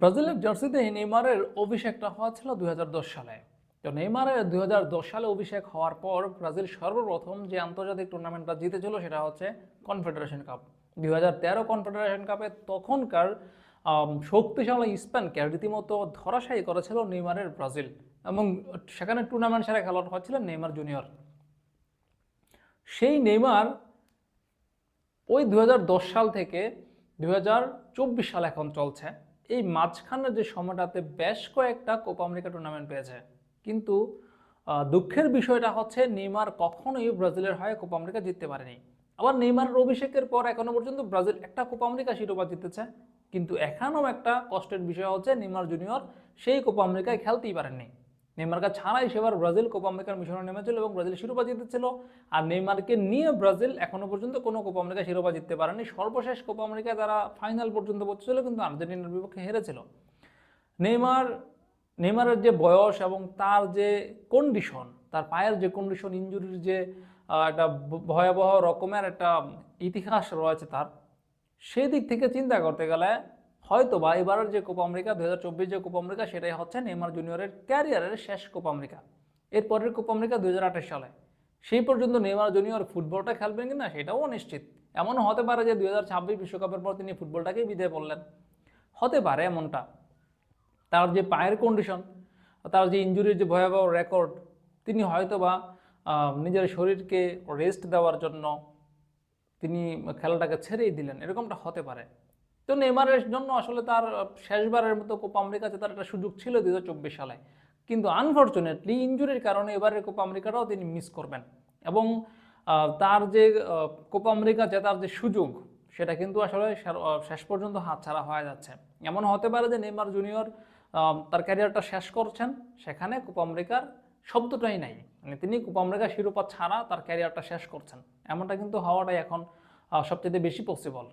ব্রাজিলের জার্সিতে নেইমারের অভিষেকটা হওয়া ছিল দুই হাজার দশ সালে। তো নেইমারের দুই হাজার দশ সালে অভিষেক হওয়ার পর ব্রাজিল সর্বপ্রথম যে আন্তর্জাতিক টুর্নামেন্টটা জিতেছিল সেটা হচ্ছে কনফেডারেশন কাপ দু হাজার তেরো কনফেডারেশন কাপে তখনকার শক্তিশালী স্পেনকে রীতিমতো ধরাশায়ী করেছিল নেইমারের ব্রাজিল এবং সেখানে টুর্নামেন্ট সেরা খেলোয়াড় হচ্ছিলেন নেইমার জুনিয়র। সেই নেইমার ওই দুই হাজার দশ সাল থেকে দু হাজার চব্বিশ সাল এখন চলছে। এই মাঝখানে যে সময়টাতে বেশ কয়েকটা কোপা আমেরিকা টুর্নামেন্ট পেয়েছে। কিন্তু দুঃখের বিষয়টা হচ্ছে নেইমার কখনোই ব্রাজিলের হয়ে কোপা আমেরিকা জিততে পারেনি। আবার নেইমারের অভিষেকের পর এখনও পর্যন্ত ব্রাজিল একটা কোপা আমেরিকা শিরোপা জিতেছে। কিন্তু এখানেও একটা কষ্টের বিষয় হচ্ছে নেইমার জুনিয়র সেই কোপা আমেরিকায় খেলতেই পারেননি। নেইমারকে ছাড়াই সেবার ব্রাজিল কোপা আমেরিকার মিশনে নেমেছিল এবং ব্রাজিল শিরোপা জিতেছিল। আর নেইমারকে নিয়ে ব্রাজিল এখনও পর্যন্ত কোনো কোপা আমেরিকা শিরোপা জিততে পারেনি। সর্বশেষ কোপা আমেরিকায় তারা ফাইনাল পর্যন্ত পৌঁছেছিল কিন্তু আর্জেন্টিনার বিপক্ষে হেরেছিল। নেইমার, নেইমারের যে বয়স এবং তার যে কন্ডিশন তার পায়ের যে কন্ডিশন ইঞ্জুরির যে একটা ভয়াবহ রকমের একটা ইতিহাস রয়েছে তার সেই দিক থেকে চিন্তা করতে গেলে হয়তো বা এবারের যে কোপা আমেরিকা দু হাজার চব্বিশ যে কোপা আমেরিকা, সেটাই হচ্ছে নেমার জুনিয়রের ক্যারিয়ারের শেষ কোপা আমেরিকা। এরপরের কোপা আমেরিকা দু হাজার আঠাশ সালে। সেই পর্যন্ত নেমার জুনিয়র ফুটবলটা খেলবেন কিনা সেটাও অনিশ্চিত। এমনও হতে পারে যে দু বিশ্বকাপের পর তিনি ফুটবলটাকেই বিদায় বললেন। হতে পারে এমনটা। তার যে পায়ের কন্ডিশন তার যে ইঞ্জুরির যে ভয়াবহ রেকর্ড তিনি হয়তো বা নিজের শরীরকে রেস্ট দেওয়ার জন্য তিনি খেলাটাকে ছেড়েই দিলেন। এরকমটা হতে পারে। তো নেমারের জন্য আসলে তার শেষবারের মতো কোপা আমেরিকাতে তার একটা সুযোগ ছিল দু হাজার চব্বিশ সালে। কিন্তু আনফর্চুনেটলি ইঞ্জুরির কারণে এবারের কোপা আমেরিকাটাও তিনি মিস করবেন। এবং তার যে কোপা আমেরিকা জেতার যে সুযোগ, সেটা কিন্তু আসলে শেষ পর্যন্ত হাতছাড়া হয়ে যাচ্ছে। এমন হতে পারে যে নেমার জুনিয়র তার ক্যারিয়ারটা শেষ করছেন, সেখানে কোপা আমেরিকার শব্দটাই নাই। মানে তিনি কোপা আমেরিকা শিরোপা ছাড়া তার ক্যারিয়ারটা শেষ করছেন। এমনটা কিন্তু হওয়াটাই এখন সবচেয়ে বেশি পসিবল